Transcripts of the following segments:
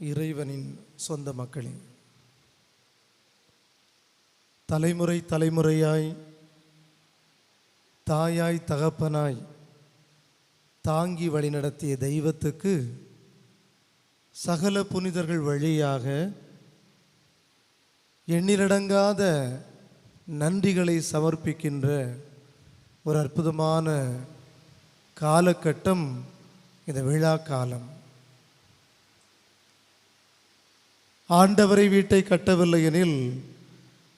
இறைவனின் சொந்த மக்களே. தலைமுறை தலைமுறையாய் தாயாய் தகப்பனாய் தாங்கி வழிநடத்திய தெய்வத்துக்கு சகல புனிதர்கள் வழியாக எண்ணிலடங்காத நன்றிகளை சமர்ப்பிக்கின்ற ஒரு அற்புதமான காலகட்டம் இந்த விழா காலம் ஆண்டவரை வீட்டை கட்டவில்லை எனில்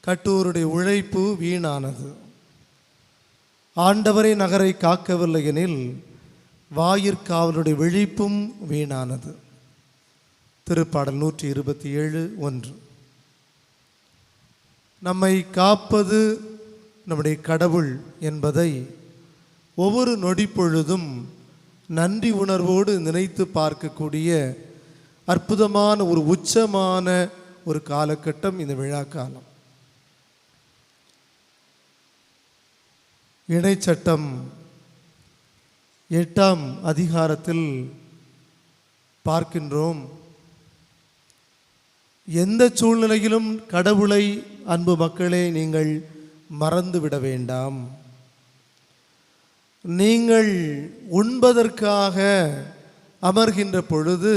கட்டுவோருடைய உழைப்பு வீணானது. ஆண்டவரை நகரை காக்கவில்லை எனில் வாயிற்காவலுடைய விழிப்பும் வீணானது. திருப்பாடல் நூற்றி இருபத்தி ஏழு ஒன்று. நம்மை காப்பது நம்முடைய கடவுள் என்பதை ஒவ்வொரு நொடி பொழுதும் நன்றி உணர்வோடு நினைத்து பார்க்கக்கூடிய அற்புதமான ஒரு உச்சமான ஒரு காலகட்டம் இந்த விழா காலம். இணைச்சட்டம் எட்டாம் அதிகாரத்தில் பார்க்கின்றோம். எந்த சூழ்நிலையிலும் கடவுளை அன்பு மக்களே நீங்கள் மறந்துவிட வேண்டாம். நீங்கள் உண்பதற்காக அமர்கின்ற பொழுது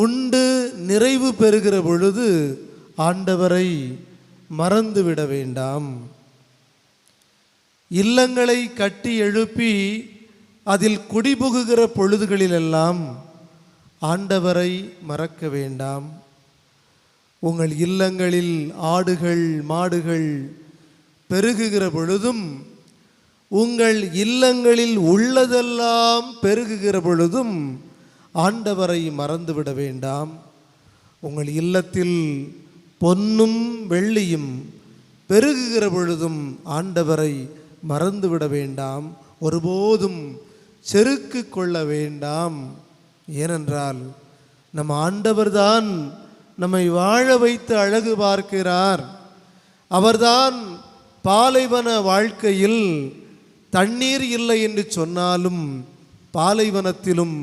உண்டு நிறைவு பெறுகிற பொழுது ஆண்டவரை மறந்துவிட வேண்டாம். இல்லங்களை கட்டி எழுப்பி அதில் குடிபுகுகிற பொழுதுகளிலெல்லாம் ஆண்டவரை மறக்க வேண்டாம். உங்கள் இல்லங்களில் ஆடுகள் மாடுகள் பெருகுகிற பொழுதும் உங்கள் இல்லங்களில் உள்ளதெல்லாம் பெருகுகிற பொழுதும் ஆண்டவரை மறந்துவிட வேண்டாம். உங்கள் இல்லத்தில் பொன்னும் வெள்ளியும் பெருகுகிற பொழுதும் ஆண்டவரை மறந்துவிட வேண்டாம். ஒருபோதும் செருக்கு கொள்ள வேண்டாம். ஏனென்றால் நம் ஆண்டவர்தான் நம்மை வாழ வைத்து அழகு பார்க்கிறார். அவர்தான் பாலைவன வாழ்க்கையில் தண்ணீர் இல்லை என்று சொன்னாலும் பாலைவனத்திலும்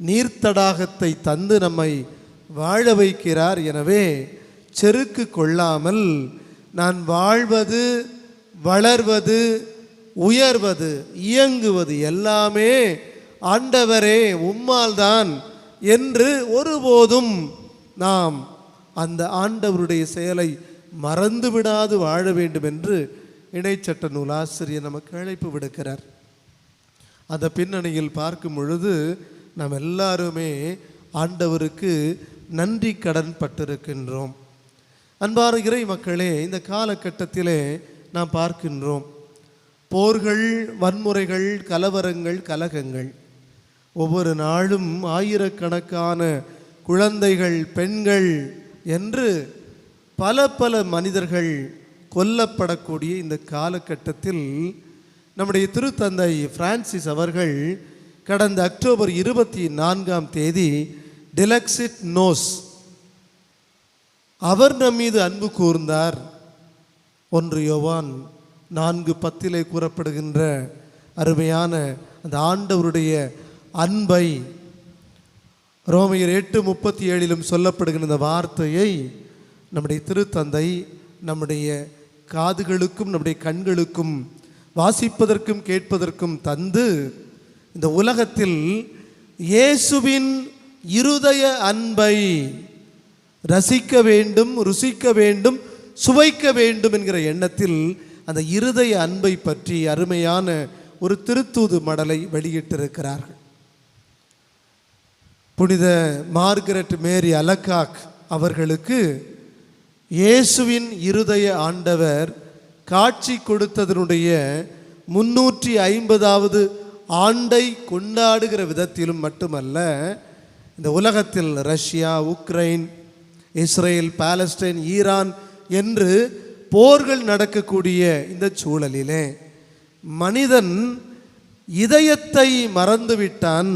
நீர்த்தடாகத்தை தந்து நம்மை வாழ வைக்கிறார். எனவே செருக்கு கொள்ளாமல் நான் வாழ்வது வளர்வது உயர்வது இயங்குவது எல்லாமே ஆண்டவரே உம்மால்தான் என்று ஒருபோதும் நாம் அந்த ஆண்டவருடைய செயலை மறந்து விடாது வாழ வேண்டும் என்று இணைச்சட்ட நூலாசிரியர் நமக்கு அழைப்பு விடுக்கிறார். அந்த பின்னணியில் பார்க்கும் பொழுது நாம் எல்லாருமே ஆண்டவருக்கு நன்றி கடன் பட்டிருக்கின்றோம். அன்பார் இறை மக்களே இந்த காலகட்டத்திலே நாம் பார்க்கின்றோம். போர்கள் வன்முறைகள் கலவரங்கள் கலகங்கள். ஒவ்வொரு நாளும் ஆயிரக்கணக்கான குழந்தைகள் பெண்கள் என்று பல பல மனிதர்கள் கொல்லப்படக்கூடிய இந்த காலகட்டத்தில் நம்முடைய திருத்தந்தை பிரான்சிஸ் அவர்கள் கடந்த அக்டோபர் இருபத்தி நான்காம் தேதி டிலக்சிட் நோஸ் அவர் நம் மீது அன்பு கூர்ந்தார். ஒன்று யோவான் நான்கு பத்திலே கூறப்படுகின்ற அருமையான அந்த ஆண்டவருடைய அன்பை ரோமையர் எட்டு முப்பத்தி ஏழிலும் சொல்லப்படுகிற இந்த வார்த்தையை நம்முடைய திருத்தந்தை நம்முடைய காதுகளுக்கும் நம்முடைய கண்களுக்கும் வாசிப்பதற்கும் கேட்பதற்கும் தந்து இந்த உலகத்தில் இயேசுவின் இருதய அன்பை ரசிக்க வேண்டும் ருசிக்க வேண்டும் சுவைக்க வேண்டும் என்கிற எண்ணத்தில் அந்த இருதய அன்பை பற்றி அருமையான ஒரு திருத்தூது மடலை வெளியிட்டிருக்கிறார்கள். புனித மார்கரெட் மேரி அலக்காக் அவர்களுக்கு இயேசுவின் இருதய ஆண்டவர் காட்சி கொடுத்ததனுடைய முன்னூற்றி ஐம்பதாவது ஆண்டை கொண்டாடுகிற விதத்திலும் மட்டுமல்ல இந்த உலகத்தில் Russia Ukraine Israel Palestine Iran என்று போர்கள் நடக்கக்கூடிய இந்த சூழலிலே மனிதன் இதயத்தை மறந்துவிட்டான்.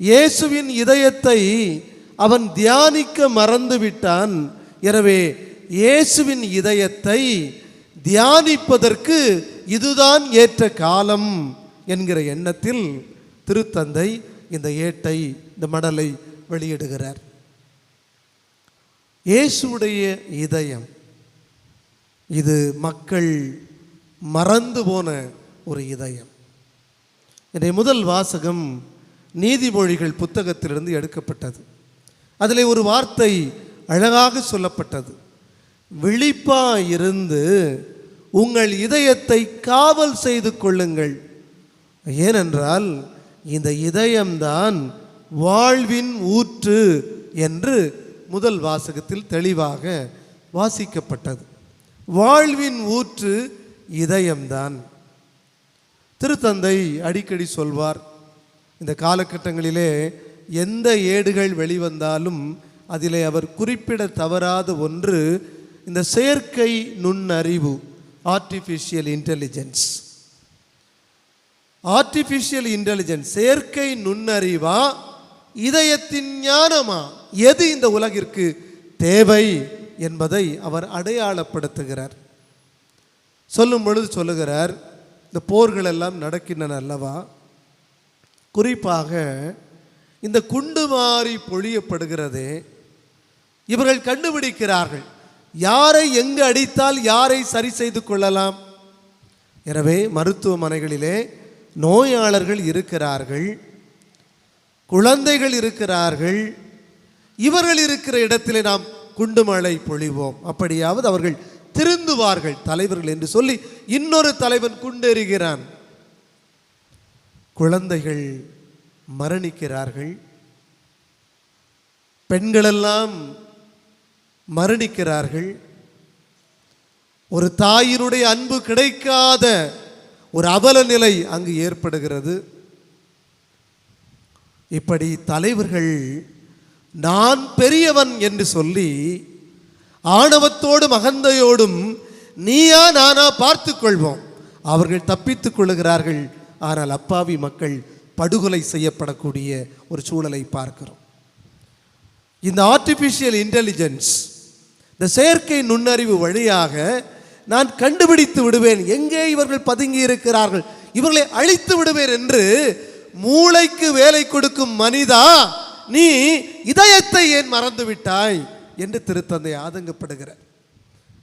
இயேசுவின் இதயத்தை அவன் தியானிக்க மறந்துவிட்டான். எனவே இயேசுவின் இதயத்தை தியானிப்பதற்கு இதுதான் ஏற்ற காலம். என்கிற எண்ணத்தில் திருத்தந்தை இந்த ஏட்டை இந்த மடலை வெளியிடுகிறார். இயேசுடைய இதயம் இது மக்கள் மறந்து போன ஒரு இதயம். இன்றைய முதல் வாசகம் நீதிமொழிகள் புத்தகத்திலிருந்து எடுக்கப்பட்டது. அதில் ஒரு வார்த்தை அழகாக சொல்லப்பட்டது. விழிப்பாக இருந்து உங்கள் இதயத்தை காவல் செய்து கொள்ளுங்கள். ஏனென்றால் இந்த இதயம்தான் வாழ்வின் ஊற்று என்று முதல் வாசகத்தில் தெளிவாக வாசிக்கப்பட்டது. வாழ்வின் ஊற்று இதயம்தான். திருத்தந்தை அடிக்கடி சொல்வார் இந்த காலகட்டங்களிலே எந்த ஏடுகள் வெளிவந்தாலும் அதிலே அவர் குறிப்பிட தவறாத ஒன்று இந்த செயற்கை நுண்ணறிவு ஆர்டிஃபிஷியல் இன்டெலிஜென்ஸ் ஆர்டிஃபிஷியல் இன்டெலிஜென்ஸ் செயற்கை நுண்ணறிவா? இதயத்தின் ஞானமா? எது இந்த உலகிற்கு தேவை என்பதை அவர் அடையாளப்படுத்துகிறார். சொல்லும் பொழுது சொல்லுகிறார் இந்த போர்கள் எல்லாம் நடக்கின்றன அல்லவா? குறிப்பாக இந்த குண்டு மாறி பொழியப்படுகிறதே இவர்கள் கண்டுபிடிக்கிறார்கள் யாரை எங்கு அடித்தால் யாரை சரி செய்து கொள்ளலாம்? எனவே மருத்துவமனைகளிலே நோயாளர்கள் இருக்கிறார்கள் குழந்தைகள் இருக்கிறார்கள் இவர்கள் இருக்கிற இடத்திலே நாம் குண்டுமழை பொழிவோம். அப்படியாவது அவர்கள் திருந்துவார்கள் தலைவர்கள் என்று சொல்லி இன்னொரு தலைவன் குண்டெறிகிறான் குழந்தைகள் மரணிக்கிறார்கள். பெண்களெல்லாம் மரணிக்கிறார்கள். ஒரு தாயினுடைய அன்பு கிடைக்காத ஒரு அவல நிலை அங்கு ஏற்படுகிறது. இப்படி தலைவர்கள் நான் பெரியவன் என்று சொல்லி ஆணவத்தோடும் அகந்தையோடும் நீயா நானா பார்த்து கொள்வோம். அவர்கள் தப்பித்துக் கொள்ளுகிறார்கள். ஆனால் அப்பாவி மக்கள் படுகொலை செய்யப்படக்கூடிய ஒரு சூழலை பார்க்கிறோம். இந்த ஆர்டிஃபிஷியல் இன்டெலிஜென்ஸ் இந்த செயற்கை நுண்ணறிவு வழியாக நான் கண்டுபிடித்து விடுவேன். எங்கே இவர்கள் பதுங்கி இருக்கிறார்கள்? இவர்களை அழித்து விடுவேன் என்று மூளைக்கு வேலை கொடுக்கும் மனிதா நீ இதயத்தை ஏன் மறந்துவிட்டாய் என்று திருத்தந்தை ஆதங்கப்படுகிறார்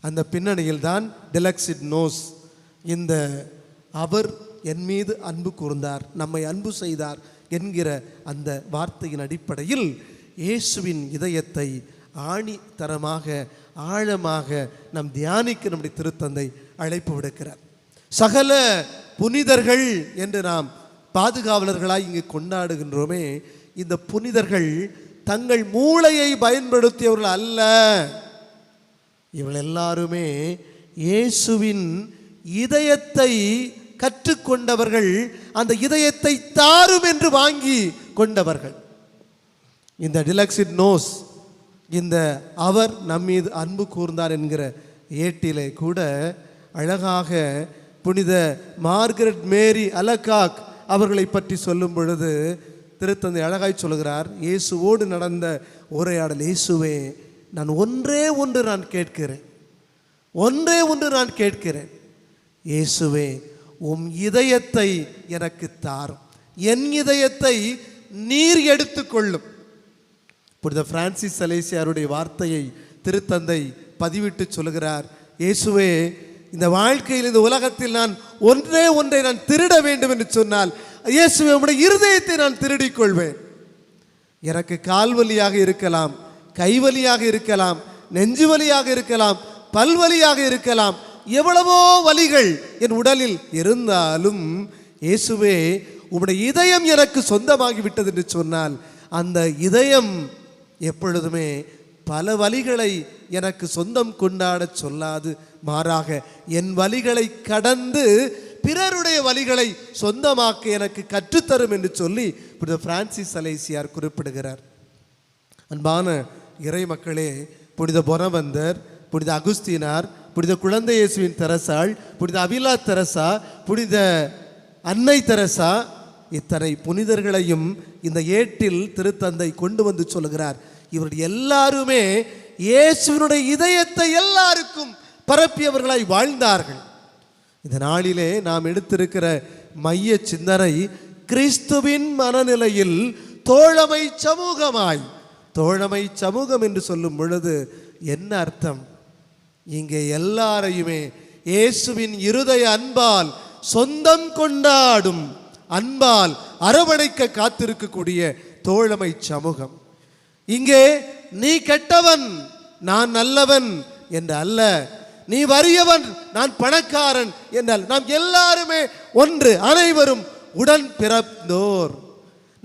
அந்த பின்னணியில் தான் டெலக்ஸிட் நோஸ் இந்த அவர் என் மீது அன்பு கூர்ந்தார் நம்மை அன்பு செய்தார் என்கிற அந்த வார்த்தையின் அடிப்படையில் இயேசுவின் இதயத்தை ஆணித்தரமாக ஆழமாக நம் தியானிக்க நம்முடைய திருத்தந்தை அழைப்பு விடுக்கிறார். சகல புனிதர்கள் என்று நாம் பாதுகாவலர்களாய் இங்கு கொண்டாடுகின்றோமே இந்த புனிதர்கள் தங்கள் மூளையை பயன்படுத்தியவர்கள் அல்ல. இவள் எல்லாருமே இயேசுவின் இதயத்தை கற்றுக்கொண்டவர்கள் அந்த இதயத்தை தாரும் என்று வாங்கி கொண்டவர்கள். இந்த டிலக்ஸிட் நோஸ் இந்த அவர் நம்மீது அன்பு கூர்ந்தார் என்கிற ஏட்டிலே கூட அழகாக புனித மார்கரெட் மேரி அலகாக் அவர்களை பற்றி சொல்லும் பொழுது திருத்தந்தை அழகாய் சொல்கிறார் இயேசுவோடு நடந்த உரையாடல் இயேசுவே நான் ஒன்றே ஒன்று நான் கேட்கிறேன். ஒன்றே ஒன்று நான் கேட்கிறேன். இயேசுவே உம் இதயத்தை எனக்கு தாரும். என் இதயத்தை நீர் எடுத்துக்கொள்ளும் புனித பிரான்சிஸ் அலேசியாருடைய வார்த்தையை திருத்தந்தை பதிவிட்டு சொல்கிறார் இயேசுவே இந்த வாழ்க்கையில் இந்த உலகத்தில் நான் ஒன்றே ஒன்றை நான் திருட வேண்டும் என்று சொன்னால் இயேசுவே உடைய இருதயத்தை நான் திருடிக் கொள்வேன் எனக்கு கால் வலியாக இருக்கலாம் கைவலியாக இருக்கலாம் நெஞ்சு வலியாக இருக்கலாம் பல்வலியாக இருக்கலாம் எவ்வளவோ வலிகள் என் உடலில் இருந்தாலும் இயேசுவே உம்முடைய இதயம் எனக்கு சொந்தமாகி விட்டது என்று சொன்னால் அந்த இதயம் எப்பொழுதுமே பல வழிகளை எனக்கு சொந்தம் கொண்டாடச் சொல்லாது. மாறாக என் வழிகளை கடந்து பிறருடைய வழிகளை சொந்தமாக்க எனக்கு கற்றுத்தரும் என்று சொல்லி புனித பிரான்சிஸ் அலேசியார் குறிப்பிடுகிறார். அன்பான இறை மக்களே புனித பொனவந்தர் புனித அகுஸ்தீனார் புனித குழந்தை இயேசுவின் தெரசாள் புனித அபிலா தெரசா புனித அன்னை தெரசா இத்தனை புனிதர்களையும் இந்த ஏட்டில் திருத்தந்தை கொண்டு வந்து சொல்லுகிறார். இவர்கள் எல்லாருமே இயேசுவனுடைய இதயத்தை எல்லாருக்கும் பரப்பியவர்களாய் வாழ்ந்தார்கள். இந்த நாளிலே நாம் எடுத்திருக்கிற மைய சிந்தனை கிறிஸ்துவின் மனநிலையில் தோழமை சமூகமாய் தோழமை சமூகம் என்று சொல்லும் பொழுது என்ன அர்த்தம்? இங்கே எல்லாரையுமே இயேசுவின் இருதய அன்பால் சொந்தம் கொண்டாடும் அன்பால் அரவணைக்க காத்திருக்கக்கூடிய தோழமை சமூகம். இங்கே நீ கெட்டவன் நான் நல்லவன் என்று அல்ல. நீ வறியவன் நான் பணக்காரன் என்றால் நாம் எல்லாருமே ஒன்று அனைவரும் உடன் பிறந்தோர்.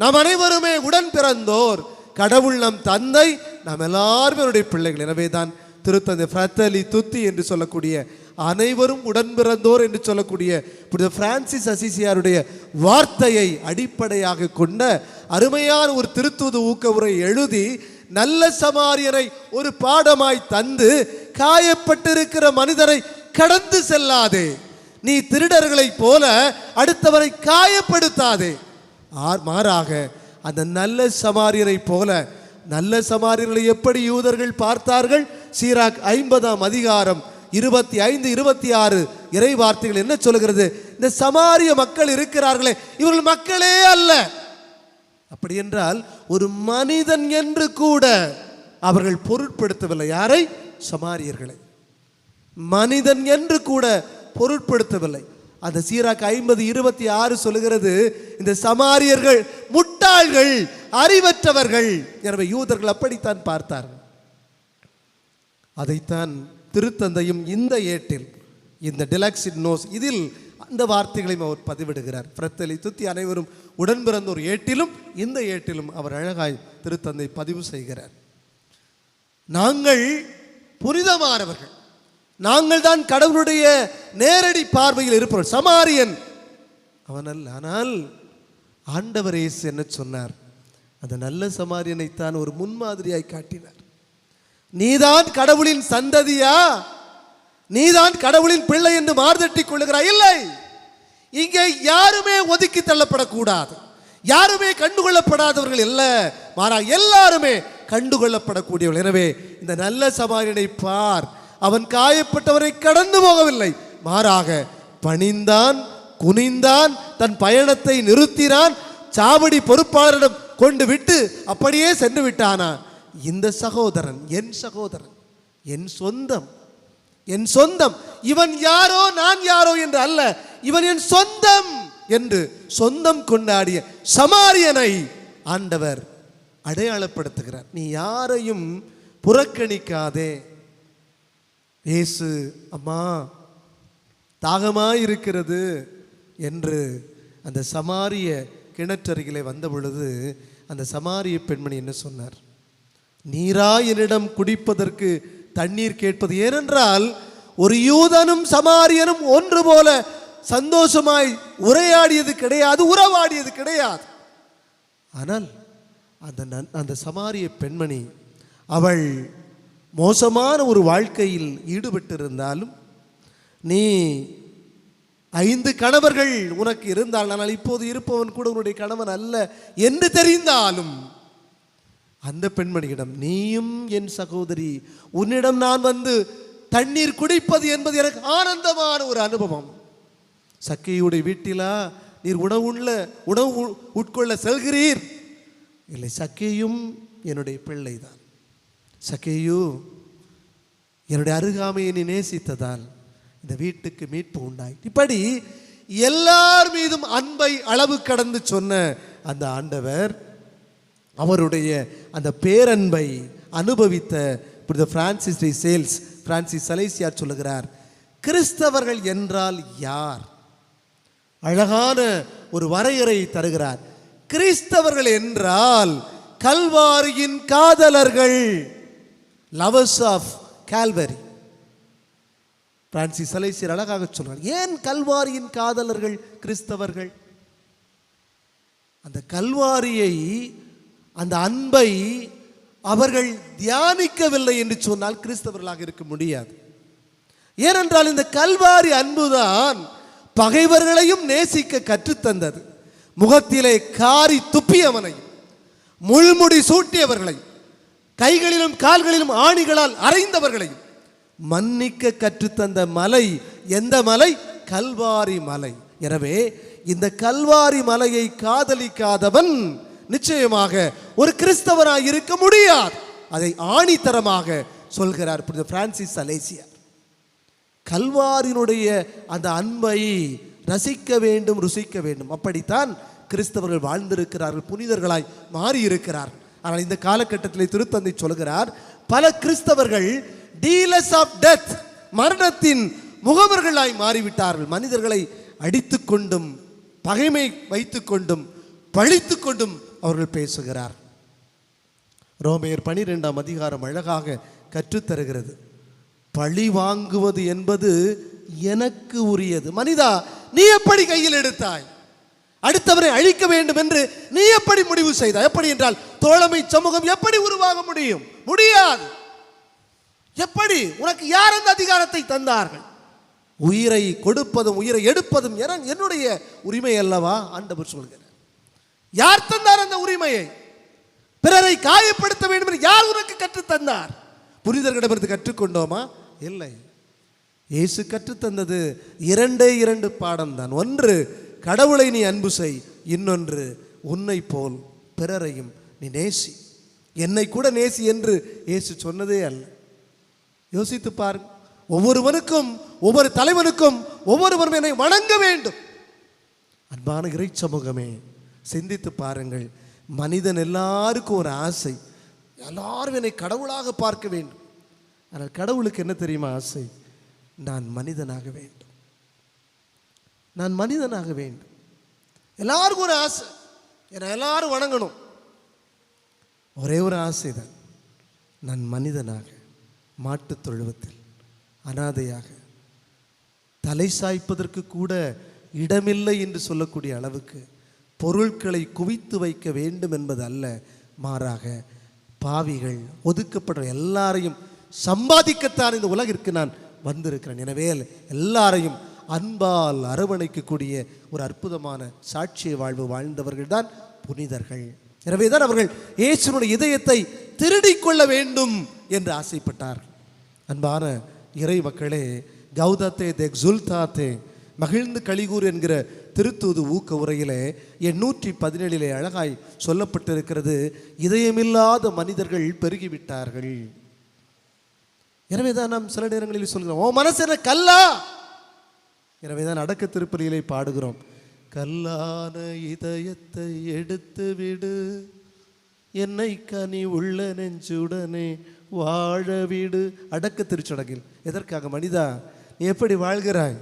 நாம் அனைவருமே உடன் பிறந்தோர். கடவுள் நம் தந்தை நாம் எல்லாருமே பிள்ளைகள். எனவே தான் திருத்தந்தை ஃப்ரத்தலி துத்தி என்று சொல்லக்கூடிய அனைவரும் உடன்பிறந்தோர் என்று சொல்லக்கூடிய புனித பிரான்சிஸ் அசிசியாருடைய வார்த்தையை அடிப்படையாக கொண்ட அருமையான ஒரு திருத்துவது ஊக்க உரை எழுதி நல்ல சமாரியரை ஒரு பாடமாய் தந்து காயப்பட்டிருக்கிற மனிதரை கடந்து செல்லாதே. நீ திருடர்களைப் போல அடுத்தவரை காயப்படுத்தாதே. ஆர் மாறாக அந்த நல்ல சமாரியரை போல நல்ல சமாரியர்களை எப்படி யூதர்கள் பார்த்தார்கள்? சீராக் ஐம்பதாம் அதிகாரம் இருபத்தி ஐந்து இருபத்தி ஆறு இறை வார்த்தைகள் என்ன சொல்கிறது இந்த சமாரிய மக்கள் இருக்கிறார்களே இவர்கள் மக்களே அல்ல. அப்படி என்றால் ஒரு மனிதன் என்று கூட அவர்கள் பொருட்படுத்தவில்லை. யாரை? சமாரியர்களை. மனிதன் என்று கூட பொருட்படுத்தவில்லை. அந்த சீராக் ஐம்பது இருபத்தி ஆறு சொல்லுகிறது. இந்த சமாரியர்கள் முட்டாள்கள் அறிவற்றவர்கள். எனவே யூதர்கள் அப்படித்தான் பார்த்தார்கள். அதைத்தான் திருத்தந்தையும் இந்த ஏட்டில் இந்த டிலக்ஸின் நோஸ் இதில் அந்த வார்த்தைகளையும் அவர் பதிவிடுகிறார். பிரத்தலி துத்தி அனைவரும் உடன் பிறந்த ஒரு ஏட்டிலும் இந்த ஏட்டிலும் அவர் அழகாய் திருத்தந்தை பதிவு செய்கிறார். நாங்கள் புனிதமானவர்கள். நாங்கள் தான் கடவுளுடைய நேரடி பார்வையில் இருப்பவர் சமாரியன். அவன் அல்ல. ஆனால் ஆண்டவர் இயேசு என்ன சொன்னார்? அந்த நல்ல சமாரியனைத்தான் ஒரு முன்மாதிரியாய் காட்டினார். நீதான் கடவுளின் சந்ததியா? நீதான் கடவுளின் பிள்ளை என்று மார்தட்டிக் கொள்ளுகிறாய் இல்லை. இங்கே யாருமே ஒதுக்கி தள்ளப்படக்கூடாது. யாருமே கண்டுகொள்ளப்படாதவர்கள் அல்ல. மாறா எல்லாருமே கண்டுகொள்ளப்படக்கூடியவர்கள். எனவே இந்த நல்ல சமாரியனை பார். அவன் காயப்பட்டவரை கடந்து போகவில்லை. மாறாக பணிந்தான் குனிந்தான் தன் பயணத்தை நிறுத்தினான் சாவடி பொறுப்பாளரிடம் கொண்டு விட்டு அப்படியே சென்று விட்டானான். இந்த சகோதரன் என் சகோதரன் என் சொந்தம் என் சொந்தம். இவன் யாரோ நான் யாரோ என்று அல்ல. இவன் என் சொந்தம் என்று சொந்தம் கொண்டாடிய சமாரியனை ஆண்டவர் அடையாளப்படுத்துகிறார். நீ யாரையும் புறக்கணிக்காதே. ஏசு அம்மா தாகமாய் இருக்கிறது என்று அந்த சமாரிய கிணற்றருகிலே வந்த பொழுது அந்த சமாரிய பெண்மணி என்ன சொன்னார்? நீரா என்னிடம் குடிப்பதற்கு தண்ணீர் கேட்பது ஏனென்றால் ஒரு யூதனும் சமாரியனும் ஒன்று போல சந்தோஷமாய் உரையாடியது கிடையாது உறவாடியது கிடையாது. ஆனால் அந்த நன் அந்த சமாரிய பெண்மணி அவள் மோசமான ஒரு வாழ்க்கையில் ஈடுபட்டிருந்தாலும் நீ ஐந்து கணவர்கள் உனக்கு இருந்தால் ஆனால் இப்போது இருப்பவன் கூட உன்னுடைய கணவன் அல்ல என்று தெரிந்தாலும் அந்த பெண்மணியிடம் நீயும் என் சகோதரி உன்னிடம் நான் வந்து தண்ணீர் குடிப்பது என்பது எனக்கு ஆனந்தமான ஒரு அனுபவம். சக்கையுடைய வீட்டிலா நீர் உணவுள்ள உணவு உட்கொள்ள செல்கிறீர். இல்லை சக்கையும் என்னுடைய பிள்ளை தான் சக்கையு என்னுடைய அருகாமையை நீ நேசித்ததால் இந்த வீட்டுக்கு மீட்பு உண்டாய். இப்படி எல்லார் மீதும் அன்பை அளவு கடந்து சொன்ன அந்த ஆண்டவர் அவருடைய அந்த பேரன்பை அனுபவித்த புனித பிரான்சிஸ் டி சேல்ஸ் பிரான்சிஸ் சலேசியார் சொல்லுகிறார் கிறிஸ்தவர்கள் என்றால் யார்? அழகான ஒரு வரையறை தருகிறார் கிறிஸ்தவர்கள் என்றால் கல்வாரியின் காதலர்கள். லவர்ஸ் ஆஃப் கால்வரி பிரான்சிஸ் சலேசியர் அழகாக சொல்றார் ஏன் கல்வாரியின் காதலர்கள் கிறிஸ்தவர்கள்? அந்த கல்வாரியை அந்த அன்பை அவர்கள் தியானிக்கவில்லை என்று சொன்னால் கிறிஸ்தவர்களாக இருக்க முடியாது. ஏனென்றால் இந்த கல்வாரி அன்புதான் பகைவர்களையும் நேசிக்க கற்றுத்தந்தது. முகத்திலே காரி துப்பியவனையும் முள்முடி சூட்டியவர்களையும் கைகளிலும் கால்களிலும் ஆணிகளால் அறைந்தவர்களையும் மன்னிக்க கற்றுத்தந்த மலை எந்த மலை? கல்வாரி மலை. எனவே இந்த கல்வாரி மலையை காதலிக்காதவன் நிச்சயமாக ஒரு கிறிஸ்தவராய் இருக்க முடியாது. அதை ஆணித்தரமாக சொல்கிறார் புனித பிரான்சிஸ் அலேசியார் கல்வாரினுடைய அந்த அன்பை ரசிக்க வேண்டும் ருசிக்க வேண்டும். அப்படித்தான் கிறிஸ்தவர்கள் வாழ்ந்திருக்கிறார்கள் புனிதர்களாய் மாறியிருக்கிறார். ஆனால் இந்த காலகட்டத்தில் திருத்தந்தை சொல்கிறார் பல கிறிஸ்தவர்கள் டீலர்ஸ் ஆஃப் டெத் மரணத்தின் முகவர்களாய் மாறிவிட்டார்கள். மனிதர்களை அடித்து கொண்டும் பகைமை வைத்துக்கொண்டும் பழித்து கொண்டும் அவர்கள் பேசுகிறார். ரோமையர் பனிரெண்டாம் அதிகாரம் அழகாக கற்றுத்தருகிறது. பழி வாங்குவது என்பது எனக்கு உரியது. மனிதா நீ எப்படி கையில் எடுத்தாய்? அடுத்தவரை அழிக்க வேண்டும் என்று நீ எப்படி முடிவு செய்தாய்? எப்படி என்றால் தோழமை சமூகம் எப்படி உருவாக முடியும்? முடியாது. எப்படி? உனக்கு யார் அந்த அதிகாரத்தை தந்தார்கள்? உயிரை கொடுப்பதும் உயிரை எடுப்பதும் என என்னுடைய உரிமை அல்லவா? ஆண்டவர் சொல்கிறார். யார் தந்தார் அந்த உரிமையை? பிறரை காயப்படுத்த வேண்டும் என்று யார் உனக்கு கற்றுத் தந்தார்? கற்றுக்கொண்டோமா? இல்லை. இயேசு கற்றுத்தந்தது இரண்டே இரண்டு பாடம்தான். ஒன்று கடவுளை நீ அன்பு செய். இன்னொன்று உன்னை போல் பிறரையும் நீ நேசி. என்னை கூட நேசி என்று இயேசு சொன்னதே அல்ல. யோசித்து பாருங்க ஒவ்வொருவனுக்கும் ஒவ்வொரு தலைவனுக்கும் ஒவ்வொருவரும் என்னை வணங்க வேண்டும். அன்பான இறை சமூகமே சிந்தித்து பாருங்கள். மனிதன் எல்லாருக்கும் ஒரு ஆசை. எல்லாரும் என்னை கடவுளாக பார்க்க வேண்டும். ஆனால் கடவுளுக்கு என்ன தெரியுமா ஆசை? நான் மனிதனாக வேண்டும். நான் மனிதனாக வேண்டும். எல்லாருக்கும் ஒரு ஆசை. என்னை எல்லாரும் வணங்கணும். ஒரே ஒரு ஆசை தான். நான் மனிதனாக மாட்டுத் தொழுவத்தில் அனாதையாக தலை சாய்ப்பதற்கு கூட இடமில்லை என்று சொல்லக்கூடிய அளவுக்கு பொருட்களை குவித்து வைக்க வேண்டும் என்பது அல்ல மாறாக பாவிகள் ஒதுக்கப்படுற எல்லாரையும் சம்பாதிக்கத்தான் இந்த உலகிற்கு நான் வந்திருக்கிறேன். எனவே எல்லாரையும் அன்பால் அரவணைக்கக்கூடிய ஒரு அற்புதமான சாட்சிய வாழ்வு வாழ்ந்தவர்கள் தான் புனிதர்கள். எனவே தான் அவர்கள் இயேசுனுடைய இதயத்தை திருடிக்கொள்ள வேண்டும் என்று ஆசைப்பட்டார். அன்பான இறை மக்களே கௌதத்தே தெக்ஸுல்தாத்தே மகிழ்ந்து கலிகூர் என்கிற திருத்தூது ஊக்க உரையிலே எண்ணூற்றி பதினேழிலே அழகாய் சொல்லப்பட்டிருக்கிறது இதயமில்லாத மனிதர்கள் பெருகிவிட்டார்கள். எனவே தான் நாம் சில நேரங்களில் சொல்கிறோம் ஓ மனசு என்ன கல்லா! எனவே தான் அடக்க திருப்பலியிலே பாடுகிறோம் கல்லான இதயத்தை எடுத்து விடு என்னை கனி உள்ள நெஞ்சுடனே வாழ வீடு அடக்க திருச்சடங்கில் எதற்காக மனிதா? நீ எப்படி வாழ்கிறாய்?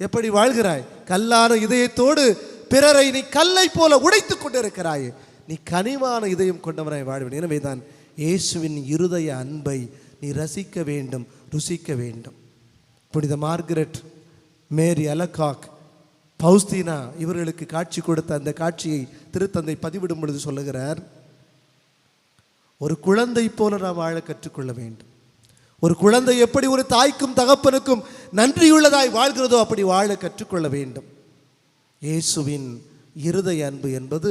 எப்படி வாழ்கிறாய்? கல்லான இதயத்தோடு பிறரை நீ கல்லை போல உடைத்துக் கொண்டிருக்கிறாயே. நீ கனிவான இதயம் கொண்டவராய் வாழ்வேன். எனவே தான் இயேசுவின் இருதய அன்பை நீ ரசிக்க வேண்டும் ருசிக்க வேண்டும். புனித மார்கரெட் மேரி அலகாக் பௌஸ்தீனா இவர்களுக்கு காட்சி கொடுத்த அந்த காட்சியை திருத்தந்தை பதிவிடும் பொழுது சொல்லுகிறார் ஒரு குழந்தை போல நாம் வாழ கற்றுக்கொள்ள வேண்டும். ஒரு குழந்தை எப்படி ஒரு தாய்க்கும் தகப்பனுக்கும் நன்றியுள்ளதாய் வாழ்கிறதோ அப்படி வாழ கற்றுக்கொள்ள வேண்டும். இயேசுவின் இருதய அன்பு என்பது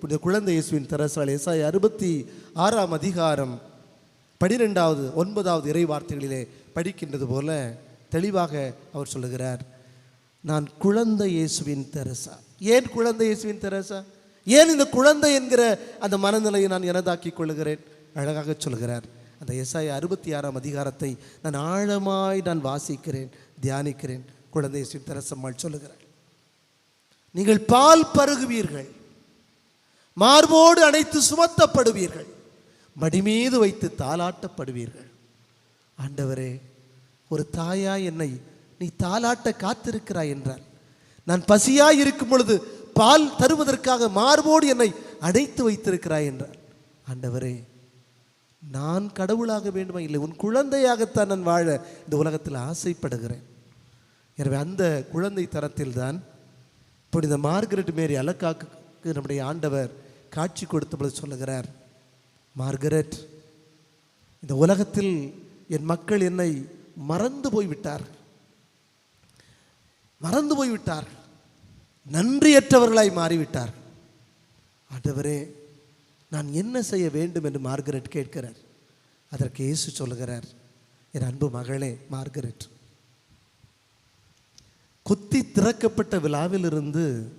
புனித குழந்தை இயேசுவின் தரசால் ஏசாய் அறுபத்தி ஆறாம் அதிகாரம் பனிரெண்டாவது ஒன்பதாவது இறை வார்த்தைகளிலே படிக்கின்றது போல தெளிவாக அவர் சொல்லுகிறார். நான் குழந்தை இயேசுவின் தெரசா. ஏன் குழந்தை இயேசுவின் தெரசா? ஏன் இந்த குழந்தை என்கிற அந்த மனநிலையை நான் எனதாக்கிக் கொள்கிறேன் அழகாக சொல்கிறார் அந்த எஸ்ஐ அறுபத்தி ஆறாம் அதிகாரத்தை நான் ஆழமாய் நான் வாசிக்கிறேன் தியானிக்கிறேன். குழந்தை சித்தரசம்மாள் சொல்லுகிறாள். நீங்கள் பால் பருகுவீர்கள். மார்போடு அணைத்து சுமத்தப்படுவீர்கள். மடிமீது வைத்து தாளாட்டப்படுவீர்கள். ஆண்டவரே ஒரு தாயா என்னை நீ தாளாட்ட காத்திருக்கிறாய் என்றார். நான் பசியாய் இருக்கும் பொழுது பால் தருவதற்காக மார்போடு என்னை அடைத்து வைத்திருக்கிறாய் என்றார். ஆண்டவரே நான் கடவுளாக வேண்டுமா? இல்லை உன் குழந்தையாகத்தான் நான் வாழ இந்த உலகத்தில் ஆசைப்படுகிறேன். எனவே அந்த குழந்தை தரத்தில் தான் புனித மார்கரெட் மேரி அலக்காக்கு நம்முடைய ஆண்டவர் காட்சி கொடுத்தபோது சொல்லுகிறார். மார்கரெட் இந்த உலகத்தில் என் மக்கள் என்னை மறந்து போய்விட்டார். மறந்து போய்விட்டார். நன்றியற்றவர்களாய் மாறிவிட்டார். ஆண்டவரே நான் என்ன செய்ய வேண்டும் என்று மார்கரெட் கேட்கிறார். அதற்கு இயேசு சொல்லுகிறார் என் அன்பு மகளே மார்கரெட். குத்தி திறக்கப்பட்ட விழாவிலிருந்து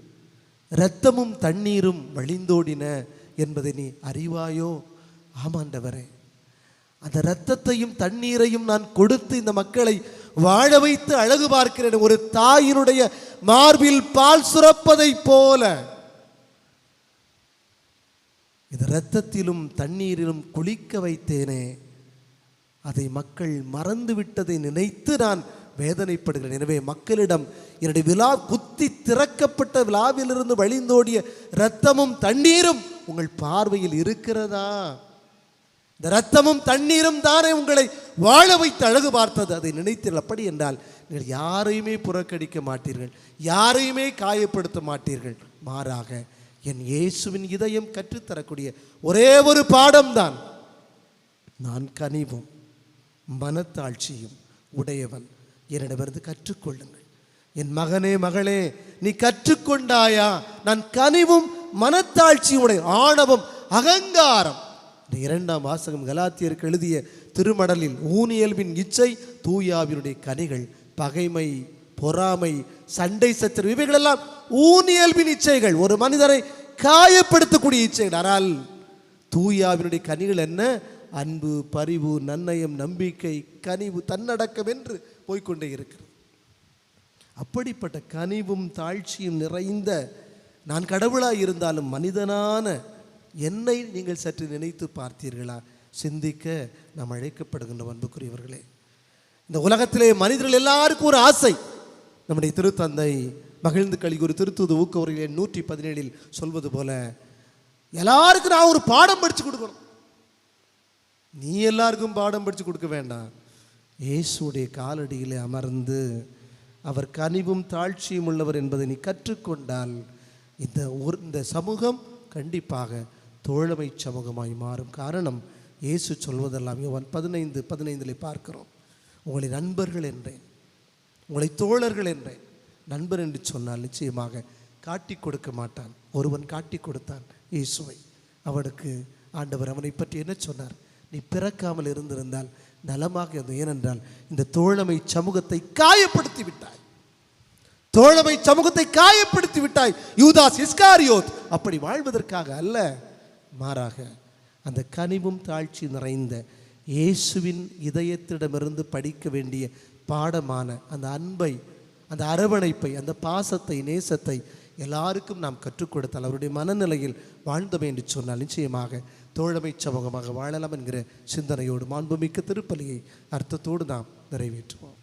இரத்தமும் தண்ணீரும் வழிந்தோடின என்பதை நீ அறிவாயோ? ஆமாண்டவரே. அந்த இரத்தத்தையும் தண்ணீரையும் நான் கொடுத்து இந்த மக்களை வாழ வைத்து அழகு பார்க்கிறேன். ஒரு தாயினுடைய மார்பில் பால் சுரப்பதைப் போல இந்த இரத்தத்திலும் தண்ணீரிலும் குளிக்க வைத்தேனே அதை மக்கள் மறந்து விட்டதை நினைத்து நான் வேதனைப்படுகிறேன். எனவே மக்களிடம் என்னுடைய விழா குத்தி திறக்கப்பட்ட விழாவிலிருந்து வழிந்தோடிய இரத்தமும் தண்ணீரும் உங்கள் பார்வையில் இருக்கிறதா? இந்த ரத்தமும் தண்ணீரும் தானே உங்களை வாழ வைத்து அழகு பார்த்தது. அதை நினைத்தீர்கள் அப்படி என்றால் நீங்கள் யாரையுமே புறக்கணிக்க மாட்டீர்கள் யாரையுமே காயப்படுத்த மாட்டீர்கள். மாறாக என் இயேசுவின் இதயம் கற்றுத்தரக்கூடிய ஒரே ஒரு பாடம்தான். நான் கனிவும் மனத்தாழ்ச்சியும் உடையவன். என்னிடமிருந்து கற்றுக்கொள்ளுங்கள். என் மகனே மகளே நீ கற்றுக்கொண்டாயா? நான் கனிவும் மனத்தாழ்ச்சியும் உடைய ஆணவம் அகங்காரம். இந்த இரண்டாம் வாசகம் கலாத்தியருக்கு எழுதிய திருமடலில் ஊனியல்பின் இச்சை தூயாவினுடைய கனிகள் பகைமை பொறாமை சண்டை சச்சரவு இவைகளெல்லாம் ஊனியல்பின் இச்சைகள். ஒரு மனிதரை காயப்படுத்தக்கூடிய இச்சைகள். ஆனால் தூயாவினுடைய கனிகள் என்ன? அன்பு பரிவு நன்னயம் நம்பிக்கை கனிவு தன்னடக்கம் என்று போய்க்கொண்டே இருக்கிறது. அப்படிப்பட்ட கனிவும் தாழ்ச்சியும் நிறைந்த நான் கடவுளாக இருந்தாலும் மனிதனான என்னை நீங்கள் சற்று நினைத்து பார்த்தீர்களா? சிந்திக்க நாம் அழைக்கப்படுகின்ற அன்புக்குரியவர்களே இந்த உலகத்திலே மனிதர்கள் எல்லாருக்கும் ஒரு ஆசை. நம்முடைய திருத்தந்தை மகிழ்ந்து கழி ஒரு திருத்துவது ஊக்க நூற்றி பதினேழில் சொல்வது போல எல்லாருக்கும் நான் ஒரு பாடம் படித்து கொடுக்கணும். நீ எல்லாருக்கும் பாடம் படித்து கொடுக்க வேண்டாம். இயேசுடைய காலடியிலே அமர்ந்து அவர் கனிவும் தாழ்ச்சியும் உள்ளவர் என்பதை நீ கற்றுக்கொண்டால் இந்த ஒரு இந்த சமூகம் கண்டிப்பாக தோழமை சமூகமாய் மாறும். காரணம் இயேசு சொல்வதெல்லாம் யோவான் பதினைந்து பதினைந்தில் பார்க்கிறோம். உங்களை நண்பர்கள் என்றேன். உங்களை தோழர்கள் என்றேன் நண்பர் என்று சொன்னால் நிச்சயமாக காட்டி கொடுக்க மாட்டான். ஒருவன் காட்டி கொடுத்தான் இயேசுவை. அவனுக்கு ஆண்டவர் அவனை பற்றி என்ன சொன்னார்? நீ பிறக்காமல் இருந்திருந்தால் நலமாக இருந்தது. ஏனென்றால் இந்த தோழமை சமூகத்தை காயப்படுத்தி விட்டாய். தோழமை சமூகத்தை காயப்படுத்தி விட்டாய். யூதாஸ் இஸ்காரியோத். அப்படி வாழ்வதற்காக அல்ல மாறாக அந்த கனிவும் தாழ்ச்சி நிறைந்த இயேசுவின் இதயத்திடமிருந்து படிக்க வேண்டிய பாடமான அந்த அன்பை அந்த அரவணைப்பை அந்த பாசத்தை நேசத்தை எல்லாருக்கும் நாம் கற்றுக் கொடுத்தால் அவருடைய மனநிலையில் வாழ்ந்தோம் என்று சொன்னால் நிச்சயமாக தோழமை சமூகமாக வாழலாம் என்கிற சிந்தனையோடு மாண்புமிக்க திருப்பலியை அர்த்தத்தோடு நாம் நிறைவேற்றுவோம்.